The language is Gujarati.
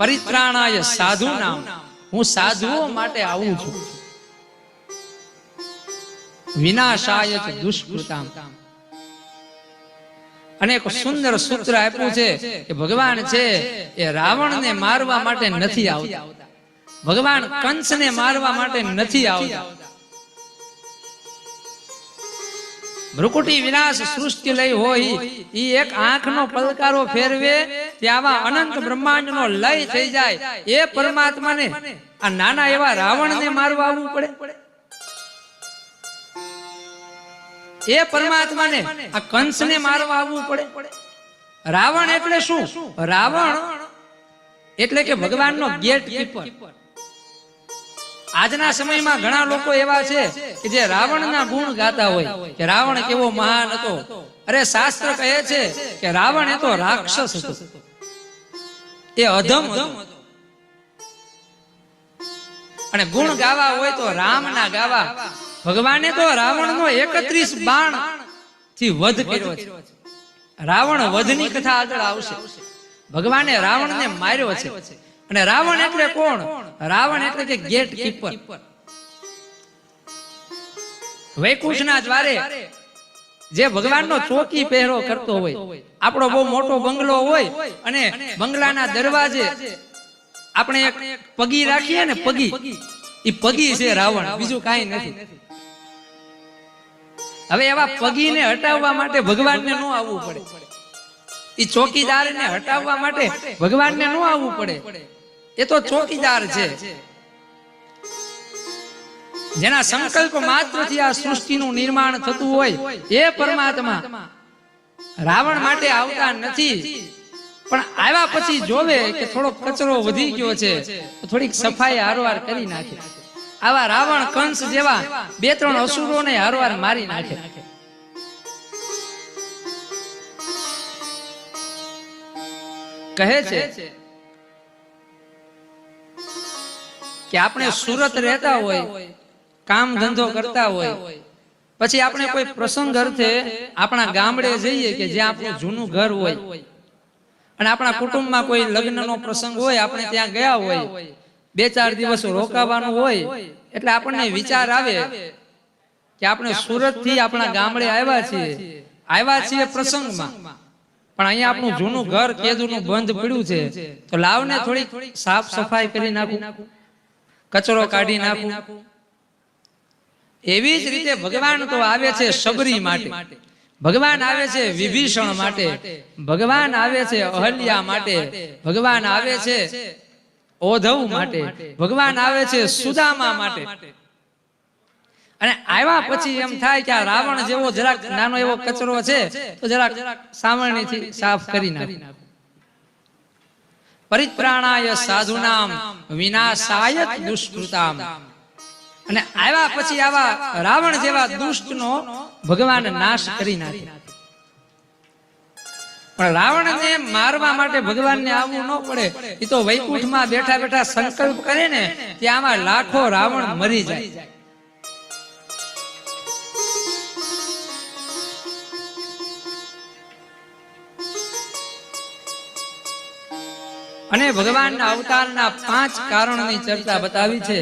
પરિત્રાણાય સાધુ નામ હું સાધુઓ માટે આવું છું. વિનાશાય દુષ્કૃતામ. અને એક સુંદર સૂત્ર આપ્યું છે કે ભગવાન છે એ રાવણને મારવા માટે નથી આવતા. ભગવાન કંસને મારવા માટે નથી આવતા. ભ્રુકુટી વિનાશ સૃષ્ટિ લઈ હોય એ એક આંખનો પલકારો ફેરવે આવા અનંત બ્રહ્માંડનો લય થઈ જાય. એ પરમાત્માને આ નાના એવા રાવણને મારવા આવવું પડે. એ પરમાત્માને આ કંસને મારવા આવવું પડે. રાવણ એટલે શું? રાવણ એટલે કે ભગવાનનો ગેટ કીપર. આજના સમયમાં ઘણા લોકો એવા છે કે જે રાવણના ગુણ ગાતા હોય. કે રાવણ કેવો મહાન હતો. અરે શાસ્ત્ર કહે છે કે રાવણ એ તો રાક્ષસ હતો. એ અધમ અને ગુણ ગાવા હોય તો રામના ગાવા. ભગવાને તો રાવણનો એકત્રીસ બાણથી વધ કર્યો છે. રાવણ વધની કથા આગળ આવશે. ભગવાને રાવણ ને માર્યો છે. અને રાવણ એટલે કોણ? રાવણ એટલે કે ગેટ કીપર વૈકુંઠના દ્વારે જે ભગવાનનો ચોકી પહેરો કરતો હોય. આપણો બહુ મોટો બંગલો હોય અને બંગલાના દરવાજે આપણે એક પગી રાખીએ ને પગી. ઈ પગી છે રાવણ. બીજું કાંઈ નથી. હવે એવા પગીને હટાવવા માટે ભગવાનને ન આવવું પડે. ઈ ચોકીદારને હટાવવા માટે ભગવાનને ન આવવું પડે. એ તો ચોકીદાર છે. જેના સંકલ્પ માત્રથી આ સૃષ્ટિનું નિર્માણ થતું હોય, એ પરમાત્મા રાવણ માટે આવતા નથી. પણ આવ્યા પછી જોવે કે થોડો કચરો વધી ગયો છે થોડીક સફાઈ હારવાર કરી નાખે. આવા રાવણ કંસ જેવા બે ત્રણ અસુરોને હારવાર મારી નાખે. કહે છે કે આપણે સુરત રહેતા હોય કામ ધંધો કરતા હોય. પછી આપણે કોઈ પ્રસંગ અર્થે આપણા ગામડે જઈએ કે જ્યાં આપણું જૂનું ઘર હોય. અને આપણા કુટુંબમાં કોઈ લગ્નનો પ્રસંગ હોય આપણે ત્યાં ગયા હોય. બે ચાર દિવસ રોકાવાનું હોય એટલે આપણને વિચાર આવે કે આપણે સુરતથી આપણા ગામડે આવ્યા છીએ. આવ્યા છીએ પ્રસંગમાં. પણ અહીંયા આપણું જૂનું ઘર કેદુનું બંધ પડ્યું છે. તો લાવને થોડીક સાફ સફાઈ કરી નાખું. કચરો કાઢી નાખું. એવી જ રીતે ભગવાન તો આવે છે સબરી માટે. ભગવાન આવે છે વિભીષણ માટે. ભગવાન આવે છે અહલ્યા માટે. ભગવાન આવે છે ઓધવ માટે. ભગવાન આવે છે સુદામા માટે. અને આવ્યા પછી એમ થાય કે આ રાવણ જેવો જરાક નાનો એવો કચરો છે તો જરાક સાવરણીથી સાફ કરી નાખ. પરિત્રાણાય સાધુનામ વિનાશાય દુષ્કૃતામ. અને આવ્યા પછી આવા રાવણ જેવા દુષ્ટનો ભગવાન નાશ કરી નાખે. પણ રાવણને મારવા માટે ભગવાનને આવવું ન પડે. એ તો વૈકુંઠમાં બેઠા બેઠા સંકલ્પ કરે ને આમાં લાખો રાવણ મરી જાય. અને ભગવાનના અવતારના પાંચ કારણોની ચર્ચા બતાવી છે.